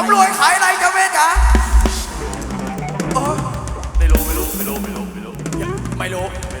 สำรวยขายอะไรจ๊ะแม่จ๋าไม่รู้ไม่รู้ไม่รู้ไม่รู้ไม่รู้ไม่รู้